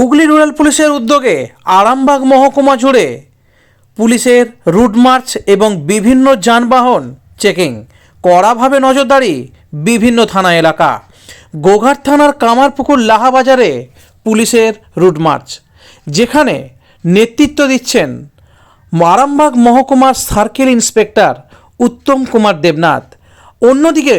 Hooghly rural পুলিশের উদ্যোগে আরামবাগ মহকুমা জুড়ে পুলিশের রুট মার্চ এবং বিভিন্ন যানবাহন চেকিং কড়াভাবে নজরদারি বিভিন্ন থানা এলাকা। গোঘাট থানার কামারপুকুর লাহাবাজারে পুলিশের রুট মার্চ, যেখানে নেতৃত্ব দিচ্ছেন আরামবাগ মহকুমার সার্কেল ইন্সপেক্টর উত্তম কুমার দেবনাথ। অন্যদিকে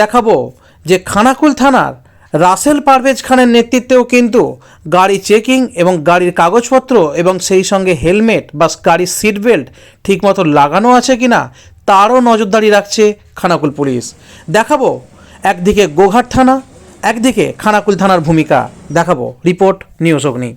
দেখাবো যে খানাকুল থানার রাসেল পারভেজ খানের নেতৃত্বেও কিন্তু গাড়ি চেকিং এবং গাড়ির কাগজপত্র এবং সেই সঙ্গে হেলমেট বা গাড়ির সিট বেল্ট ঠিকমতো লাগানো আছে কি না তারও নজরদারি রাখছে খানাকুল পুলিশ। দেখাবো একদিকে গোঘাট থানা, একদিকে খানাকুল থানার ভূমিকা। দেখাবো। রিপোর্ট নিউজ অগ্নি।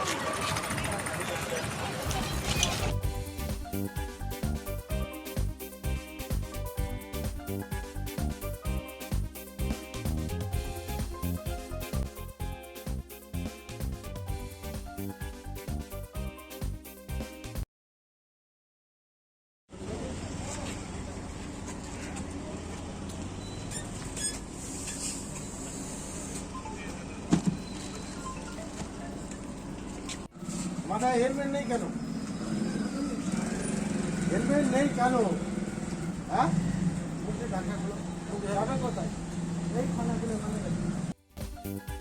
মাথায় হেলমেট নেই কেন? হেলমেট নেই কেন? হ্যাঁ? ঢাকা খুলো। কোথায়? এই খানা খুলে ওখানে রাখো।